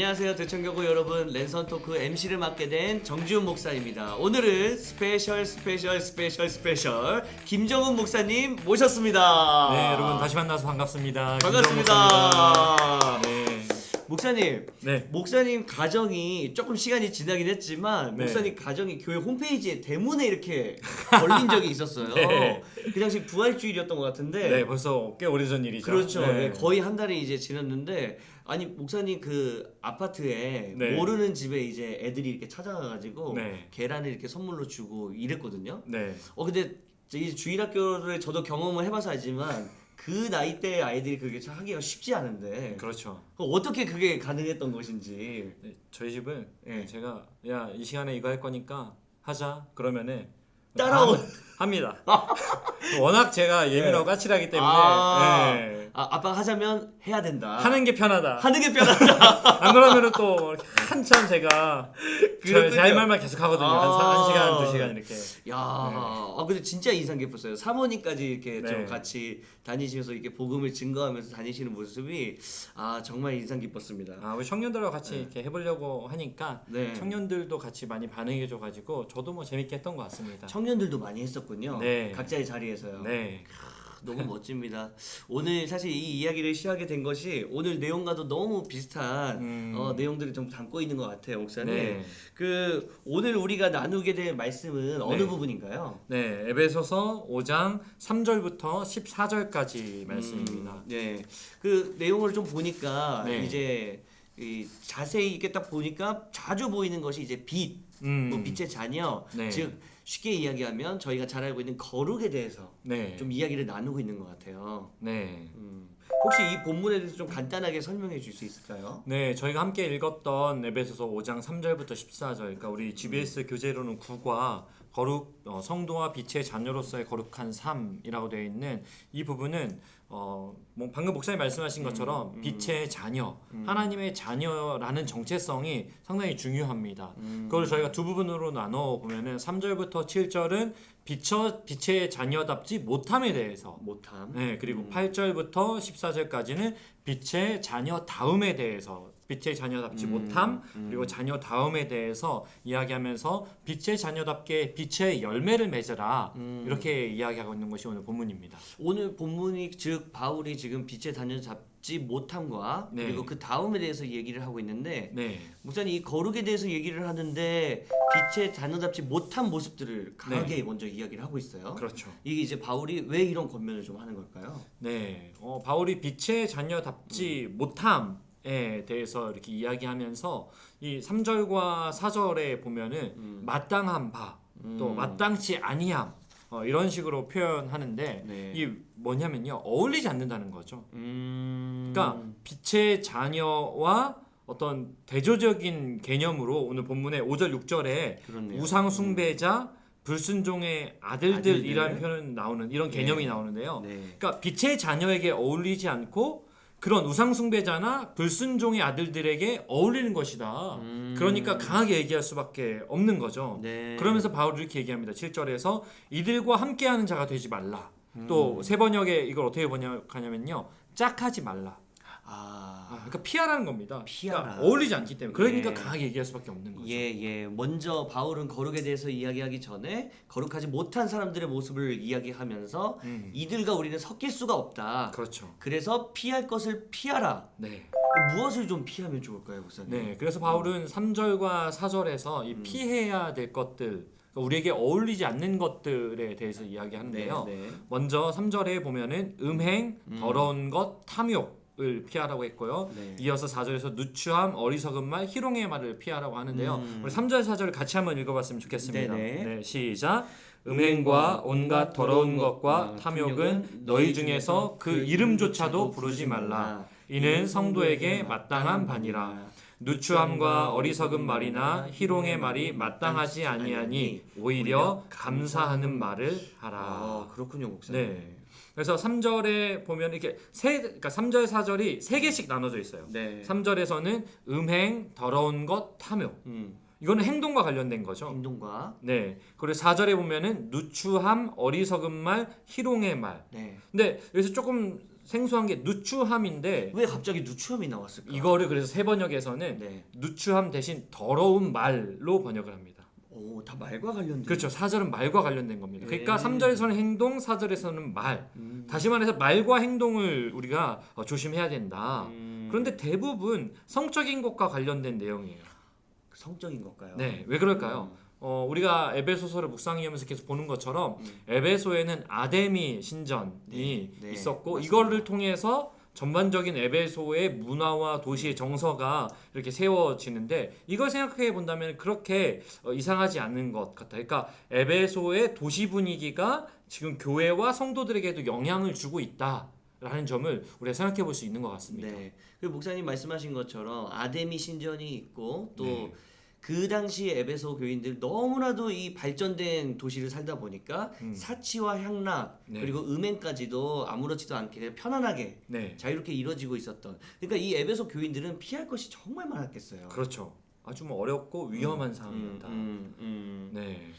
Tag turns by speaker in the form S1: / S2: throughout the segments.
S1: 안녕하세요 대청교구 여러분 랜선 토크 MC를 맡게 된 정지훈 목사입니다. 오늘은 스페셜 스페셜 스페셜 스페셜 김정훈 목사님 모셨습니다.
S2: 네, 여러분 다시 만나서 반갑습니다.
S1: 반갑습니다.
S2: 네.
S1: 목사님
S2: 네.
S1: 목사님 가정이 조금 시간이 지나긴 했지만
S2: 네.
S1: 목사님 가정이 교회 홈페이지에 대문에 이렇게 걸린 적이 있었어요.
S2: 네.
S1: 그 당시 부활주일이었던 것 같은데
S2: 네, 벌써 꽤 오래전 일이죠.
S1: 그렇죠.
S2: 네.
S1: 네, 거의 한 달이 이제 지났는데 아니 목사님 그 아파트에
S2: 네.
S1: 모르는 집에 이제 애들이 이렇게 찾아가가지고
S2: 네.
S1: 계란을 이렇게 선물로 주고 이랬거든요.
S2: 네.
S1: 어 근데 이 주일학교를 저도 경험을 해봐서 알지만 그 나이 대 아이들이 그게 참 하기가 쉽지 않은데
S2: 그렇죠.
S1: 그 어떻게 그게 가능했던 것인지.
S2: 네, 저희 집은
S1: 네.
S2: 제가 야, 이 시간에 이거 할 거니까 하자. 그러면은
S1: 따라오-
S2: 다 합니다. 워낙 제가 예민하고 까칠하기 때문에
S1: 아,
S2: 네.
S1: 아 아빠 하자면 해야 된다.
S2: 하는 게 편하다.
S1: 하는 게 편하다.
S2: 안 그러면은 또 한참 제가
S1: 그렇군요.
S2: 제할 말만 계속 하거든요. 한, 사- 한 시간, 두 시간 이렇게.
S1: 야, 아 근데 진짜 인상 깊었어요. 사모님까지 이렇게 좀
S2: 네.
S1: 같이 다니시면서 이렇게 복음을 증거하면서 다니시는 모습이 아 정말 인상 깊었습니다.
S2: 아, 우리 청년들과 같이 이렇게 해보려고 하니까
S1: 네.
S2: 청년들도 같이 많이 반응해줘가지고 저도 뭐 재밌게 했던 것 같습니다.
S1: 청년들도 많이 했었군요.
S2: 네.
S1: 각자의 자리에서요.
S2: 네,
S1: 너무 멋집니다. 오늘 사실 이 이야기를 시작하게 된 것이 오늘 내용과도 너무 비슷한
S2: 음.
S1: 어, 내용들이 좀 담고 있는 것 같아요, 목사님.
S2: 네.
S1: 그 오늘 우리가 나누게 될 말씀은 어느
S2: 네.
S1: 부분인가요?
S2: 네, 에베소서 5장 3절부터 14절까지 말씀입니다.
S1: 음, 네. 그 내용을 좀 보니까
S2: 네.
S1: 이제 이 자세히 이렇게 딱 보니까 자주 보이는 것이 이제 빛,
S2: 음,
S1: 뭐 빛의 자녀,
S2: 네.
S1: 즉 쉽게 이야기하면 저희가 잘 알고 있는 거룩에 대해서
S2: 네,
S1: 좀 이야기를 나누고 있는 것 같아요.
S2: 네,
S1: 음. 혹시 이 본문에 대해서 좀 간단하게 설명해 줄 수 있을까요?
S2: 네, 저희가 함께 읽었던 에베소서 5장 3절부터 14절, 그러니까 우리 GBS 교재로는 구과 거룩 어, 성도와 빛의 자녀로서의 거룩한 삶이라고 되어 있는 이 부분은 어, 뭐 방금 목사님 말씀하신 것처럼 빛의 자녀, 하나님의 자녀라는 정체성이 상당히 중요합니다. 그걸 저희가 두 부분으로 나눠 보면은 3절부터 7절은 빛의 빛의 자녀답지 못함에 대해서.
S1: 못함.
S2: 네, 그리고 8절부터 14절까지는 빛의 자녀 다음에 대해서 빛의 자녀답지
S1: 음,
S2: 못함 그리고 자녀 다음에 대해서 이야기하면서 빛의 자녀답게 빛의 열매를 맺으라
S1: 음.
S2: 이렇게 이야기하고 있는 것이 오늘 본문입니다.
S1: 오늘 본문이 즉 바울이 지금 빛의 자녀 잡지 못함과
S2: 네.
S1: 그리고 그 다음에 대해서 얘기를 하고 있는데
S2: 네,
S1: 목사님 이 거룩에 대해서 얘기를 하는데 빛의 자녀답지 못한 모습들을 강하게 먼저 이야기를 하고 있어요.
S2: 그렇죠.
S1: 이게 이제 바울이 왜 이런 권면을 좀 하는 걸까요?
S2: 네, 어, 바울이 빛의 자녀답지 못함 에 대해서 이렇게 이야기하면서 이 3절과 4절에 보면은 마땅한 바, 또
S1: 음.
S2: 마땅치 아니함 어, 이런 식으로 표현하는데
S1: 네.
S2: 이게 뭐냐면요 어울리지 않는다는 거죠.
S1: 음.
S2: 그러니까 빛의 자녀와 어떤 대조적인 개념으로 오늘 본문의 5절 6절에
S1: 그렇네요.
S2: 우상 숭배자 불순종의 아들들이라는
S1: 아들들.
S2: 표현 나오는 이런 개념이
S1: 네.
S2: 나오는데요.
S1: 네.
S2: 그러니까 빛의 자녀에게 어울리지 않고 그런 우상 숭배자나 불순종의 아들들에게 어울리는 것이다.
S1: 음.
S2: 그러니까 강하게 얘기할 수밖에 없는 거죠.
S1: 네.
S2: 그러면서 바울이 이렇게 얘기합니다. 7절에서 이들과 함께하는 자가 되지 말라.
S1: 음.
S2: 또 세 번역에 이걸 어떻게 번역하냐면요. 짝하지 말라.
S1: 아.
S2: 아, 그러니까 피하라는 겁니다.
S1: 피하라.
S2: 그러니까 어울리지 않기 때문에. 그러니까
S1: 네.
S2: 강하게 얘기할 수밖에 없는 거죠.
S1: 예, 예. 먼저 바울은 거룩에 대해서 이야기하기 전에 거룩하지 못한 사람들의 모습을 이야기하면서
S2: 음,
S1: 이들과 우리는 섞일 수가 없다.
S2: 그렇죠.
S1: 그래서 피할 것을 피하라.
S2: 네.
S1: 무엇을 좀 피하면 좋을까요, 목사님?
S2: 네. 그래서 바울은 3절과 4절에서
S1: 음.
S2: 이 피해야 될 것들, 그러니까 우리에게 어울리지 않는 것들에 대해서 이야기하는데요.
S1: 네, 네.
S2: 먼저 3절에 보면은 음행, 더러운 것, 탐욕 을 피하라고 했고요.
S1: 네.
S2: 이어서 4절에서 누추함, 어리석은 말, 희롱의 말을 피하라고 하는데요.
S1: 음.
S2: 우리 3절, 4절을 같이 한번 읽어봤으면 좋겠습니다.
S1: 네네.
S2: 네, 시작. 음행과 온갖 더러운 것과 탐욕은 너희 중에서 그 이름조차도 부르지 말라. 이는 성도에게 마땅한 반이라. 누추함과 어리석은 말이나 희롱의 말이 마땅하지 아니하니 오히려 감사하는 말을 하라.
S1: 아, 그렇군요, 목사님.
S2: 네. 그래서 3절에 보면 이렇게 세 그러니까 3절 4절이 세 개씩 나눠져 있어요.
S1: 네.
S2: 3절에서는 음행, 더러운 것, 탐욕.
S1: 음.
S2: 이거는 행동과 관련된 거죠.
S1: 행동과
S2: 네. 그리고 4절에 보면은 누추함, 어리석은 말, 희롱의 말.
S1: 네.
S2: 근데 여기서 조금 생소한 게 누추함인데
S1: 왜 갑자기 누추함이 나왔을까?
S2: 이거를 그래서 세 번역에서는
S1: 네.
S2: 누추함 대신 더러운 말로 번역을 합니다.
S1: 오, 다 말과 관련된.
S2: 그렇죠. 4절은 말과 관련된 겁니다. 그러니까
S1: 네.
S2: 3절에서는 행동, 4절에서는 말.
S1: 음.
S2: 다시 말해서 말과 행동을 우리가 어, 조심해야 된다.
S1: 음.
S2: 그런데 대부분 성적인 것과 관련된 내용이에요.
S1: 성적인 걸까요?
S2: 네, 왜 그럴까요? 어, 우리가 에베소서를 묵상하면서 계속 보는 것처럼
S1: 음.
S2: 에베소에는 아데미 신전이
S1: 네, 네,
S2: 있었고
S1: 맞습니다.
S2: 이거를 통해서 전반적인 에베소의 문화와 도시의 정서가 이렇게 세워지는데 이걸 생각해 본다면 그렇게 어, 이상하지 않는 것 같아요. 그러니까 에베소의 도시 분위기가 지금 교회와 성도들에게도 영향을 주고 있다 라는 점을 우리가 생각해 볼 수 있는 것 같습니다.
S1: 네. 그 목사님 말씀하신 것처럼 아데미 신전이 있고 또
S2: 네.
S1: 그 당시 에베소 교인들 너무나도 이 발전된 도시를 살다 보니까
S2: 음.
S1: 사치와 향락
S2: 네.
S1: 그리고 음행까지도 아무렇지도 않게 편안하게
S2: 네,
S1: 자유롭게 이루어지고 있었던 그러니까 이 에베소 교인들은 피할 것이 정말 많았겠어요.
S2: 그렇죠. 아주 뭐 어렵고 위험한
S1: 음,
S2: 상황입니다.
S1: 음, 음.
S2: 네.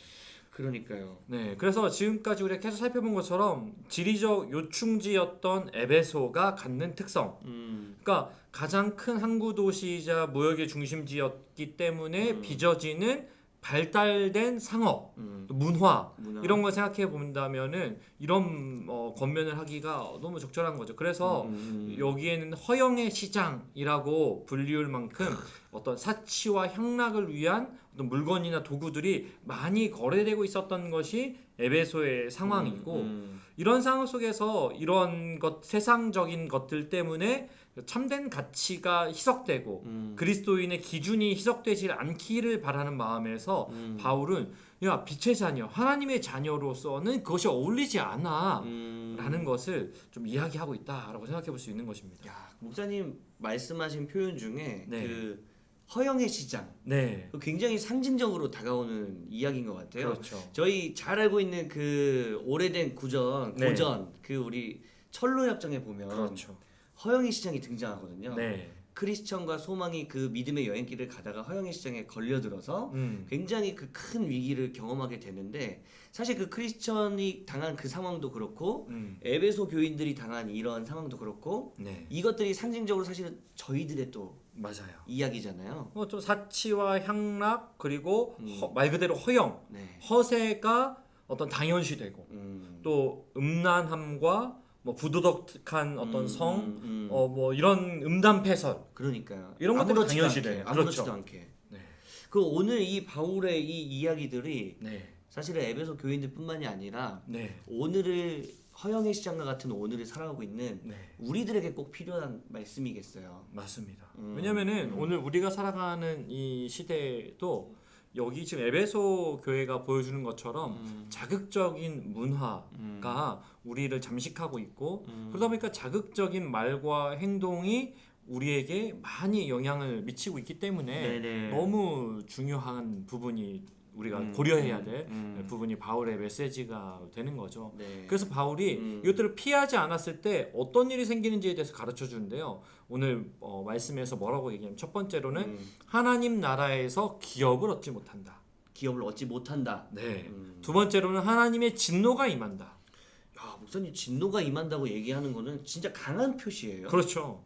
S1: 그러니까요.
S2: 네, 그래서 지금까지 우리가 계속 살펴본 것처럼 지리적 요충지였던 에베소가 갖는 특성.
S1: 음.
S2: 그러니까 가장 큰 항구 도시이자 무역의 중심지였기 때문에
S1: 음.
S2: 빚어지는 발달된 상업,
S1: 음.
S2: 또 문화
S1: 문화.
S2: 이런 걸 생각해 본다면은 이런 어, 권면을 하기가 너무 적절한 거죠. 그래서
S1: 음, 음.
S2: 여기에는 허영의 시장이라고 불리울 만큼 어떤 사치와 향락을 위한 물건이나 도구들이 많이 거래되고 있었던 것이 에베소의 상황이고
S1: 음,
S2: 이런 상황 속에서 이런 것 세상적인 것들 때문에 참된 가치가 희석되고
S1: 음.
S2: 그리스도인의 기준이 희석되지 않기를 바라는 마음에서
S1: 음.
S2: 바울은 야 빛의 자녀 하나님의 자녀로서는 그것이 어울리지 않아
S1: 음.
S2: 라는 것을 좀 이야기하고 있다라고 생각해 볼 수 있는 것입니다.
S1: 야, 목사님 말씀하신 표현 중에
S2: 네.
S1: 그 허영의 시장
S2: 네.
S1: 그 굉장히 상징적으로 다가오는 이야기인 것 같아요.
S2: 그렇죠.
S1: 저희 잘 알고 있는 그 오래된 구전
S2: 네.
S1: 고전 그 우리 철로 협정에 보면
S2: 그렇죠.
S1: 허영의 시장이 등장하거든요.
S2: 네.
S1: 크리스천과 소망이 그 믿음의 여행길을 가다가 허영의 시장에 걸려들어서
S2: 음.
S1: 굉장히 그 큰 위기를 경험하게 되는데 사실 그 크리스천이 당한 그 상황도 그렇고
S2: 음.
S1: 에베소 교인들이 당한 이런 상황도 그렇고
S2: 네.
S1: 이것들이 상징적으로 사실은 저희들의 또
S2: 맞아요.
S1: 이야기잖아요.
S2: 뭐좀 사치와 향락 그리고
S1: 음.
S2: 허- 말 그대로 허영,
S1: 네.
S2: 허세가 어떤 당연시되고
S1: 음.
S2: 또 음란함과 뭐 부도덕한 어떤
S1: 음,
S2: 성,
S1: 음, 음.
S2: 어 뭐 이런 음담 패설
S1: 그러니까요.
S2: 이런 것들이
S1: 아무렇지도
S2: 당연시
S1: 않게,
S2: 돼요.
S1: 아무렇지도
S2: 그렇죠.
S1: 않게.
S2: 네.
S1: 그 오늘 이 바울의 이 이야기들이
S2: 네,
S1: 사실은 에베소 교인들뿐만이 아니라
S2: 네,
S1: 오늘을 허영의 시장과 같은 오늘을 살아가고 있는
S2: 네,
S1: 우리들에게 꼭 필요한 말씀이겠어요.
S2: 맞습니다.
S1: 음,
S2: 왜냐면은
S1: 음.
S2: 오늘 우리가 살아가는 이 시대도 여기 지금 에베소 교회가 보여주는 것처럼
S1: 음,
S2: 자극적인 문화가
S1: 음,
S2: 우리를 잠식하고 있고
S1: 음.
S2: 그러다 보니까 자극적인 말과 행동이 우리에게 많이 영향을 미치고 있기 때문에
S1: 네네.
S2: 너무 중요한 부분이 우리가
S1: 음,
S2: 고려해야 될
S1: 음,
S2: 부분이 바울의 메시지가 되는 거죠.
S1: 네.
S2: 그래서 바울이
S1: 음.
S2: 이것들을 피하지 않았을 때 어떤 일이 생기는지에 대해서 가르쳐 주는데요. 오늘 어, 말씀에서 뭐라고 얘기하면 첫 번째로는
S1: 음,
S2: 하나님 나라에서 기업을 얻지 못한다.
S1: 기업을 얻지 못한다.
S2: 네.
S1: 음.
S2: 두 번째로는 하나님의 진노가 임한다.
S1: 야, 목사님 진노가 임한다고 얘기하는 거는 진짜 강한 표시예요.
S2: 그렇죠.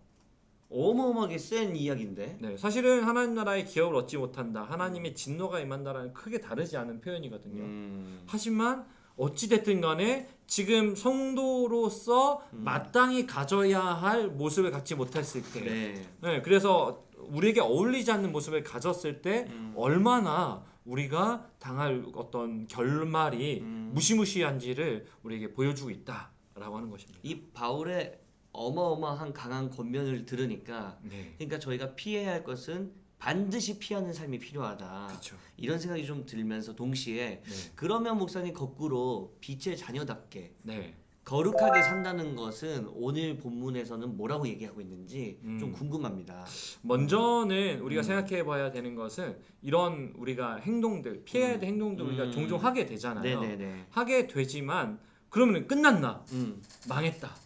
S1: 어마어마하게 센 이야기인데.
S2: 네, 사실은 하나님 나라의 기업을 얻지 못한다. 하나님의 진노가 임한다라는 크게 다르지 않은 표현이거든요.
S1: 음.
S2: 하지만 어찌 됐든 간에 지금 성도로서
S1: 음.
S2: 마땅히 가져야 할 모습을 갖지 못했을 때,
S1: 네.
S2: 네, 그래서 우리에게 어울리지 않는 모습을 가졌을 때
S1: 음.
S2: 얼마나 우리가 당할 어떤 결말이
S1: 음.
S2: 무시무시한지를 우리에게 보여주고 있다라고 하는 것입니다.
S1: 이 바울의 어마어마한 강한 권면을 들으니까
S2: 네,
S1: 그러니까 저희가 피해야 할 것은 반드시 피하는 삶이 필요하다.
S2: 그렇죠.
S1: 이런 생각이 좀 들면서 동시에
S2: 네,
S1: 그러면 목사님 거꾸로 빛의 자녀답게
S2: 네,
S1: 거룩하게 산다는 것은 오늘 본문에서는 뭐라고 얘기하고 있는지
S2: 음.
S1: 좀 궁금합니다.
S2: 먼저는 우리가
S1: 음.
S2: 생각해 봐야 되는 것은 이런 우리가 행동들 피해야 될 행동들 우리가
S1: 음.
S2: 종종 하게 되잖아요.
S1: 네네네.
S2: 하게 되지만 그러면 끝났나
S1: 음.
S2: 망했다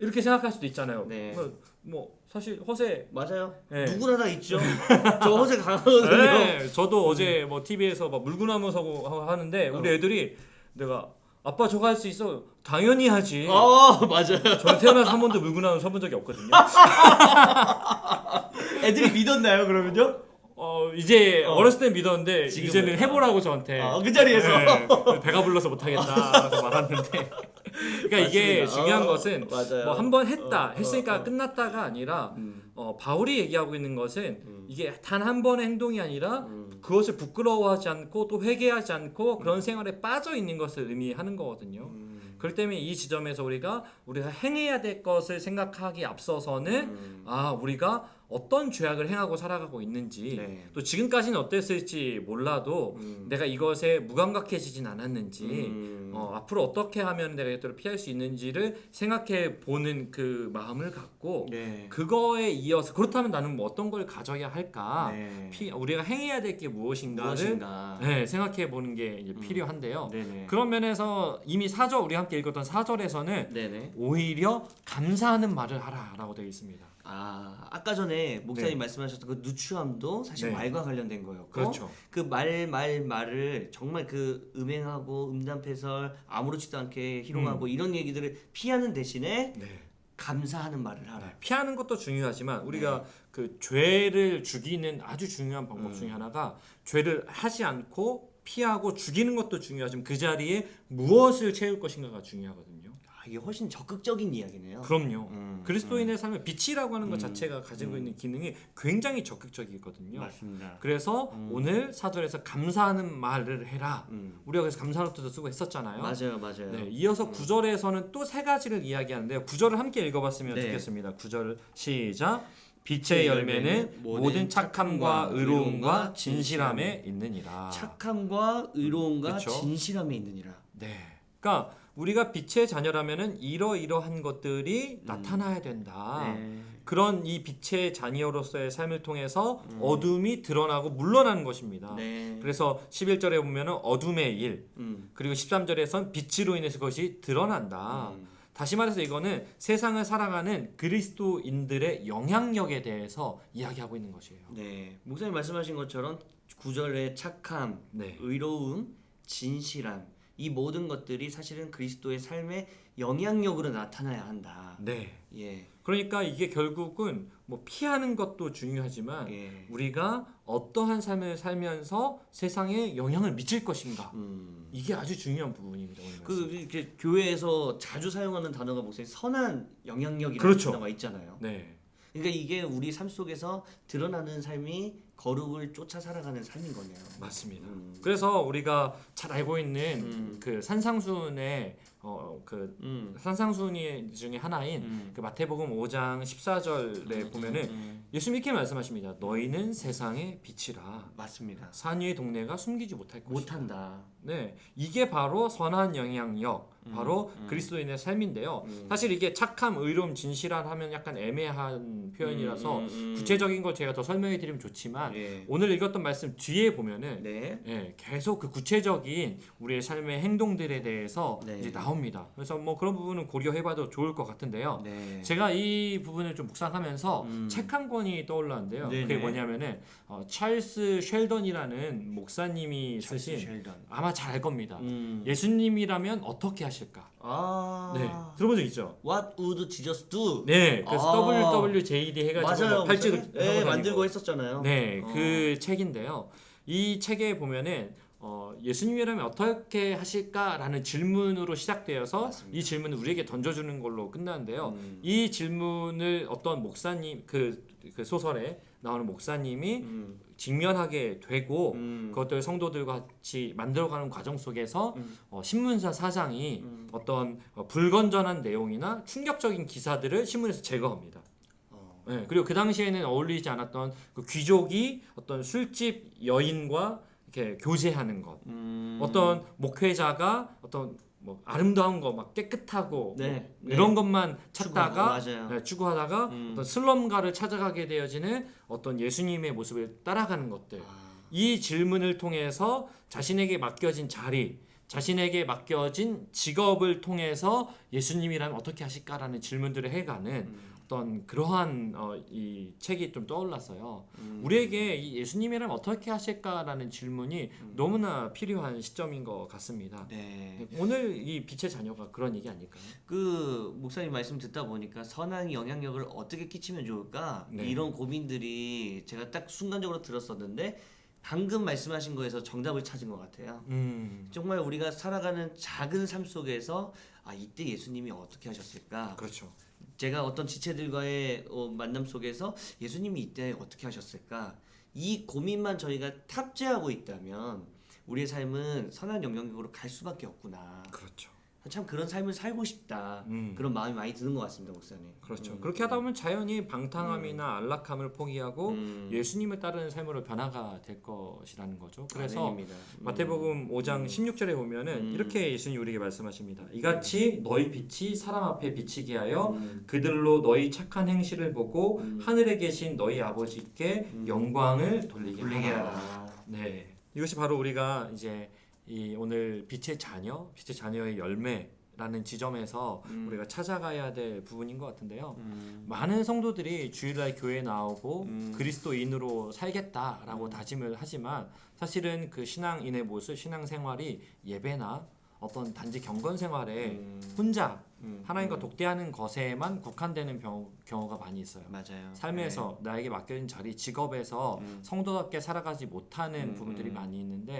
S2: 이렇게 생각할 수도 있잖아요.
S1: 네.
S2: 뭐, 뭐 사실 허세
S1: 맞아요.
S2: 네.
S1: 누구나 다 있죠. 저 허세 강하거든요.
S2: 네, 저도 어제 뭐 TV에서 막 물구나무 서고 하- 하는데 우리
S1: 어.
S2: 애들이 내가 아빠 저거 할 수 있어 당연히 하지.
S1: 어 맞아요.
S2: 저는 태어나서 한 번도 물구나무 서본 적이 없거든요.
S1: 애들이 믿었나요 그러면요?
S2: 어 이제
S1: 어.
S2: 어. 렸을때 믿었는데
S1: 지금은-
S2: 이제는 해보라고 저한테
S1: 아, 그 자리에서.
S2: 네, 배가 불러서 못하겠다라고 말았는데 그러니까 이게
S1: 맞습니다.
S2: 중요한
S1: 어,
S2: 것은
S1: 맞아요.
S2: 뭐 한 번 했다
S1: 어,
S2: 했으니까
S1: 어, 어.
S2: 끝났다가 아니라
S1: 음,
S2: 어, 바울이 얘기하고 있는 것은
S1: 음.
S2: 이게 단 한 번의 행동이 아니라
S1: 음.
S2: 그것을 부끄러워하지 않고 또 회개하지 않고 그런 생활에 빠져 있는 것을 의미하는 거거든요.
S1: 음.
S2: 그렇기 때문에 이 지점에서 우리가 우리가 행해야 될 것을 생각하기 앞서서는
S1: 음.
S2: 아 우리가 어떤 죄악을 행하고 살아가고 있는지
S1: 네.
S2: 또 지금까지는 어땠을지 몰라도
S1: 음.
S2: 내가 이것에 무감각해지진 않았는지
S1: 음.
S2: 어, 앞으로 어떻게 하면 내가 이것들을 피할 수 있는지를 생각해 보는 그 마음을 갖고
S1: 네.
S2: 그거에 이어서 그렇다면 나는 뭐 어떤 걸 가져야 할까
S1: 네.
S2: 피, 우리가 행해야 될 게 무엇인가를
S1: 무엇인가.
S2: 네, 생각해 보는 게 이제
S1: 음.
S2: 필요한데요.
S1: 네네.
S2: 그런 면에서 이미 사절 우리 함께 읽었던 사절에서는
S1: 네네.
S2: 오히려 감사하는 말을 하라라고 되어 있습니다.
S1: 아 아까 전에 목사님
S2: 네.
S1: 말씀하셨던 그 누추함도 사실
S2: 네.
S1: 말과 관련된 거였고
S2: 그렇죠.
S1: 그 말 말 말을 정말 그 음행하고 음담패설 아무렇지도 않게 희롱하고 이런 얘기들을 피하는 대신에
S2: 네.
S1: 감사하는 말을 하라.
S2: 네, 피하는 것도 중요하지만 우리가
S1: 네.
S2: 그 죄를 죽이는 아주 중요한 방법
S1: 음.
S2: 중에 하나가 죄를 하지 않고 피하고 죽이는 것도 중요하지만 그 자리에 무엇을 채울 것인가가 중요하거든요.
S1: 아, 이게 훨씬 적극적인 이야기네요.
S2: 그럼요.
S1: 음,
S2: 그리스도인의 삶의 빛이라고 하는 것
S1: 음.
S2: 자체가 가지고
S1: 음.
S2: 있는 기능이 굉장히
S1: 음,
S2: 적극적이거든요.
S1: 맞습니다.
S2: 그래서
S1: 음.
S2: 오늘 사절에서 감사하는 말을 해라.
S1: 음.
S2: 우리가 그래서 감사로 뜻도 쓰고 했었잖아요.
S1: 맞아요, 맞아요.
S2: 네, 이어서
S1: 음.
S2: 구절에서는 또 세 가지를 이야기하는데요. 구절을 함께 읽어봤으면
S1: 네.
S2: 좋겠습니다. 구절 시작. 빛의 열매는 모든 착함과 의로움과 진실함에 있느니라.
S1: 착함과 의로움과
S2: 그쵸?
S1: 진실함에 있느니라.
S2: 네. 그러니까 우리가 빛의 자녀라면은 이러이러한 것들이 나타나야 된다.
S1: 네.
S2: 그런 이 빛의 자녀로서의 삶을 통해서
S1: 음.
S2: 어둠이 드러나고 물러나는 것입니다.
S1: 네.
S2: 그래서 11절에 보면은 어둠의 일,
S1: 음.
S2: 그리고 13절에선 빛으로 인해서 그것이 드러난다.
S1: 음.
S2: 다시 말해서 이거는 세상을 살아가는 그리스도인들의 영향력에 대해서 이야기하고 있는 것이에요.
S1: 네. 목사님 말씀하신 것처럼 구절의 착함,
S2: 네.
S1: 의로움, 진실함 이 모든 것들이 사실은 그리스도의 삶의 영향력으로 나타나야 한다.
S2: 네.
S1: 예.
S2: 그러니까 이게 결국은 뭐 피하는 것도 중요하지만
S1: 예.
S2: 우리가 어떠한 삶을 살면서 세상에 영향을 미칠 것인가
S1: 음.
S2: 이게 아주 중요한 부분입니다. 오늘
S1: 그
S2: 말씀.
S1: 이렇게 교회에서 자주 사용하는 단어가 목사님 선한 영향력이라는
S2: 그렇죠.
S1: 단어가 있잖아요.
S2: 네.
S1: 그러니까 이게 우리 삶 속에서 드러나는 삶이 거룩을 쫓아 살아가는 삶인 거네요.
S2: 맞습니다.
S1: 음.
S2: 그래서 우리가 잘 알고 있는
S1: 음.
S2: 그 산상순의 어그
S1: 음.
S2: 산상순이 중에 하나인
S1: 음.
S2: 그 마태복음 5장 14절에 보면은
S1: 음.
S2: 예수님 이렇게 말씀하십니다. 너희는 세상의 빛이라.
S1: 맞습니다.
S2: 산 위의 동네가 숨기지 못할 것이다.
S1: 못한다.
S2: 네, 이게 바로 선한 영향력,
S1: 음,
S2: 바로
S1: 음.
S2: 그리스도인의 삶인데요.
S1: 음.
S2: 사실 이게 착함, 의로움, 진실함 하면 약간 애매한 표현이라서
S1: 음, 음, 음.
S2: 구체적인 걸 제가 더 설명해 드리면 좋지만
S1: 예.
S2: 오늘 읽었던 말씀 뒤에 보면은
S1: 네.
S2: 예, 계속 그 구체적인 우리의 삶의 행동들에 대해서
S1: 네.
S2: 이제 나옵니다. 그래서 뭐 그런 부분은 고려해봐도 좋을 것 같은데요.
S1: 네.
S2: 제가 이 부분을 좀 묵상하면서
S1: 음.
S2: 책한 권이 떠올랐는데요.
S1: 네네.
S2: 그게 뭐냐면은 어, 찰스 쉘던이라는 목사님이
S1: 찰스
S2: 쓰신
S1: 쉘던.
S2: 아마 잘 알 겁니다.
S1: 음.
S2: 예수님이라면 어떻게 하실까?
S1: 아.
S2: 네, 들어본 적 있죠?
S1: What would Jesus do?
S2: 네, 그래서
S1: 아.
S2: WWJD 해가지고
S1: 맞아요.
S2: 뭐 팔찌를
S1: 네,
S2: 하고 다니고.
S1: 만들고 했었잖아요.
S2: 네,
S1: 어.
S2: 그 책인데요. 이 책에 보면은 어, 예수님이라면 어떻게 하실까라는 질문으로 시작되어서
S1: 맞습니다.
S2: 이 질문을 우리에게 던져주는 걸로 끝나는데요.
S1: 음.
S2: 이 질문을 어떤 목사님 그, 그 소설에 나오는 목사님이
S1: 음.
S2: 직면하게 되고
S1: 음.
S2: 그것들 성도들과 같이 만들어가는 과정 속에서
S1: 음.
S2: 어, 신문사 사장이
S1: 음.
S2: 어떤 어, 불건전한 내용이나 충격적인 기사들을 신문에서 제거합니다.
S1: 어.
S2: 네, 그리고 그 당시에는 어울리지 않았던 그 귀족이 어떤 술집 여인과 이렇게 교제하는 것,
S1: 음.
S2: 어떤 목회자가 어떤 뭐 아름다운 거 막 깨끗하고
S1: 네.
S2: 뭐 이런 것만
S1: 추구하고,
S2: 찾다가
S1: 맞아요.
S2: 네, 추구하다가
S1: 음.
S2: 어떤 슬럼가를 찾아가게 되어지는 어떤 예수님의 모습을 따라가는 것들.
S1: 아.
S2: 이 질문을 통해서 자신에게 맡겨진 자리, 자신에게 맡겨진 직업을 통해서 예수님이라면 어떻게 하실까라는 질문들을 해가는
S1: 음.
S2: 어떤 그러한 어, 이 책이 좀 떠올랐어요.
S1: 음.
S2: 우리에게 이 예수님이라면 어떻게 하실까라는 질문이 너무나 필요한 시점인 것 같습니다.
S1: 네.
S2: 오늘 이 빛의 자녀가 그런 얘기 아닐까요?
S1: 그 목사님 말씀 듣다 보니까 선한 영향력을 어떻게 끼치면 좋을까
S2: 네.
S1: 이런 고민들이 제가 딱 순간적으로 들었었는데 방금 말씀하신 거에서 정답을 찾은 것 같아요.
S2: 음,
S1: 정말 우리가 살아가는 작은 삶 속에서 아 이때 예수님이 어떻게 하셨을까?
S2: 그렇죠.
S1: 제가 어떤 지체들과의 어, 만남 속에서 예수님이 이때 어떻게 하셨을까? 이 고민만 저희가 탑재하고 있다면 우리의 삶은 선한 영향력으로 갈 수밖에 없구나.
S2: 그렇죠.
S1: 참 그런 삶을 살고 싶다.
S2: 음.
S1: 그런 마음이 많이 드는 것 같습니다, 목사님.
S2: 그렇죠.
S1: 음.
S2: 그렇게 하다 보면 자연히 방탕함이나 안락함을 포기하고
S1: 음.
S2: 예수님을 따르는 삶으로 변화가 될 것이라는 거죠. 그래서
S1: 아멘입니다. 음.
S2: 마태복음 5장 16절에 보면은
S1: 음.
S2: 이렇게 예수님 우리에게 말씀하십니다. 이같이 너희 빛이 사람 앞에 비치게 하여
S1: 음.
S2: 그들로 너희 착한 행실을 보고
S1: 음.
S2: 하늘에 계신 너희 아버지께
S1: 음.
S2: 영광을 돌리게.
S1: 하라.
S2: 네. 이것이 바로 우리가 이제 이 오늘 빛의 자녀, 빛의 자녀의 열매라는 지점에서
S1: 음.
S2: 우리가 찾아가야 될 부분인 것 같은데요.
S1: 음.
S2: 많은 성도들이 주일날 교회에 나오고
S1: 음.
S2: 그리스도인으로 살겠다라고 다짐을 하지만 사실은 그 신앙인의 모습, 신앙 생활이 예배나 어떤 단지 경건 생활에
S1: 음.
S2: 혼자
S1: 음.
S2: 하나님과
S1: 음.
S2: 독대하는 것에만 국한되는 경우, 경우가 많이 있어요.
S1: 맞아요.
S2: 삶에서 나에게 맡겨진 자리, 직업에서
S1: 네. 음.
S2: 성도답게 살아가지 못하는
S1: 음,
S2: 부분들이
S1: 음.
S2: 많이 있는데
S1: 네.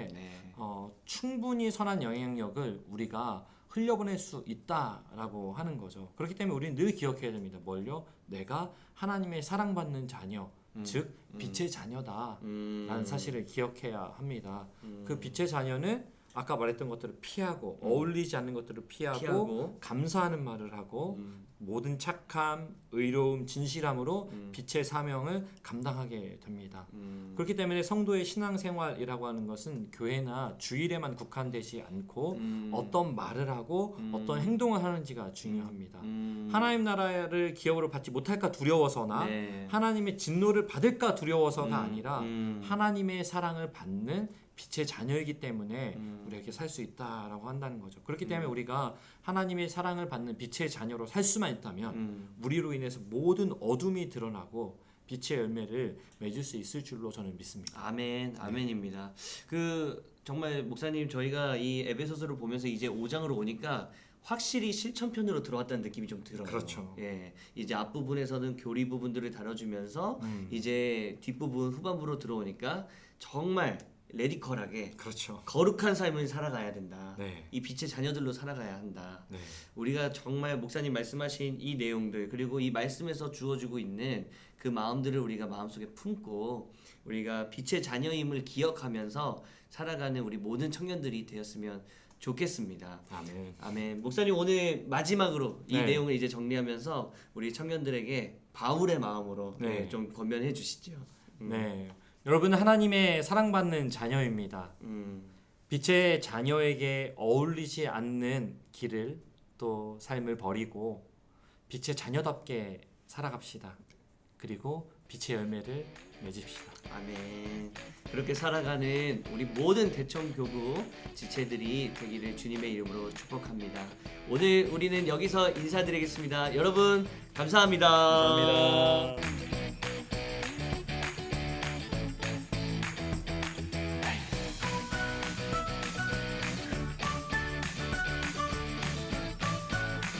S1: 네.
S2: 어, 충분히 선한 영향력을 우리가 흘려보낼 수 있다라고 하는 거죠. 그렇기 때문에 우리는 늘 기억해야 됩니다. 뭘요? 내가 하나님의 사랑받는 자녀,
S1: 음.
S2: 즉 빛의 자녀다라는
S1: 음.
S2: 사실을 기억해야 합니다.
S1: 음.
S2: 그 빛의 자녀는 아까 말했던 것들을 피하고 어울리지 않는 것들을 피하고,
S1: 피하고.
S2: 감사하는 말을 하고
S1: 음.
S2: 모든 착함, 의로움, 진실함으로
S1: 음.
S2: 빛의 사명을 감당하게 됩니다.
S1: 음.
S2: 그렇기 때문에 성도의 신앙생활이라고 하는 것은 교회나 주일에만 국한되지 않고
S1: 음.
S2: 어떤 말을 하고
S1: 음.
S2: 어떤 행동을 하는지가 중요합니다.
S1: 음.
S2: 하나님 나라를 기업으로 받지 못할까 두려워서나
S1: 네.
S2: 하나님의 진노를 받을까 두려워서가
S1: 음.
S2: 아니라
S1: 음.
S2: 하나님의 사랑을 받는 빛의 자녀이기 때문에
S1: 음.
S2: 우리에게 살 수 있다라고 한다는 거죠. 그렇기 때문에 우리가 하나님의 사랑을 받는 빛의 자녀로 살 수만 있다면
S1: 음.
S2: 우리로 인해서 모든 어둠이 드러나고 빛의 열매를 맺을 수 있을 줄로 저는 믿습니다.
S1: 아멘, 아멘입니다. 그 정말 목사님 저희가 이 에베소서를 보면서 이제 5장으로 오니까 확실히 실천편으로 들어왔다는 느낌이 좀 들어요.
S2: 그렇죠.
S1: 예, 이제 앞 부분에서는 교리 부분들을 다뤄주면서
S2: 음.
S1: 이제 뒷 부분 후반부로 들어오니까 정말 레디컬하게
S2: 그렇죠.
S1: 거룩한 삶을 살아가야 된다.
S2: 네.
S1: 이 빛의 자녀들로 살아가야 한다.
S2: 네.
S1: 우리가 정말 목사님 말씀하신 이 내용들 그리고 이 말씀에서 주어지고 있는 그 마음들을 우리가 마음속에 품고 우리가 빛의 자녀임을 기억하면서 살아가는 우리 모든 청년들이 되었으면 좋겠습니다.
S2: 아멘.
S1: 아멘. 목사님 오늘 마지막으로 이
S2: 네.
S1: 내용을 이제 정리하면서 우리 청년들에게 바울의 마음으로
S2: 네.
S1: 네, 좀 권면해 주시죠. 음.
S2: 네. 여러분 하나님의 사랑받는 자녀입니다.
S1: 음.
S2: 빛의 자녀에게 어울리지 않는 길을 또 삶을 버리고 빛의 자녀답게 살아갑시다. 그리고 빛의 열매를 맺읍시다.
S1: 아멘. 그렇게 살아가는 우리 모든 대청 교구 지체들이 되기를 주님의 이름으로 축복합니다. 오늘 우리는 여기서 인사드리겠습니다. 여러분 감사합니다.
S2: 감사합니다.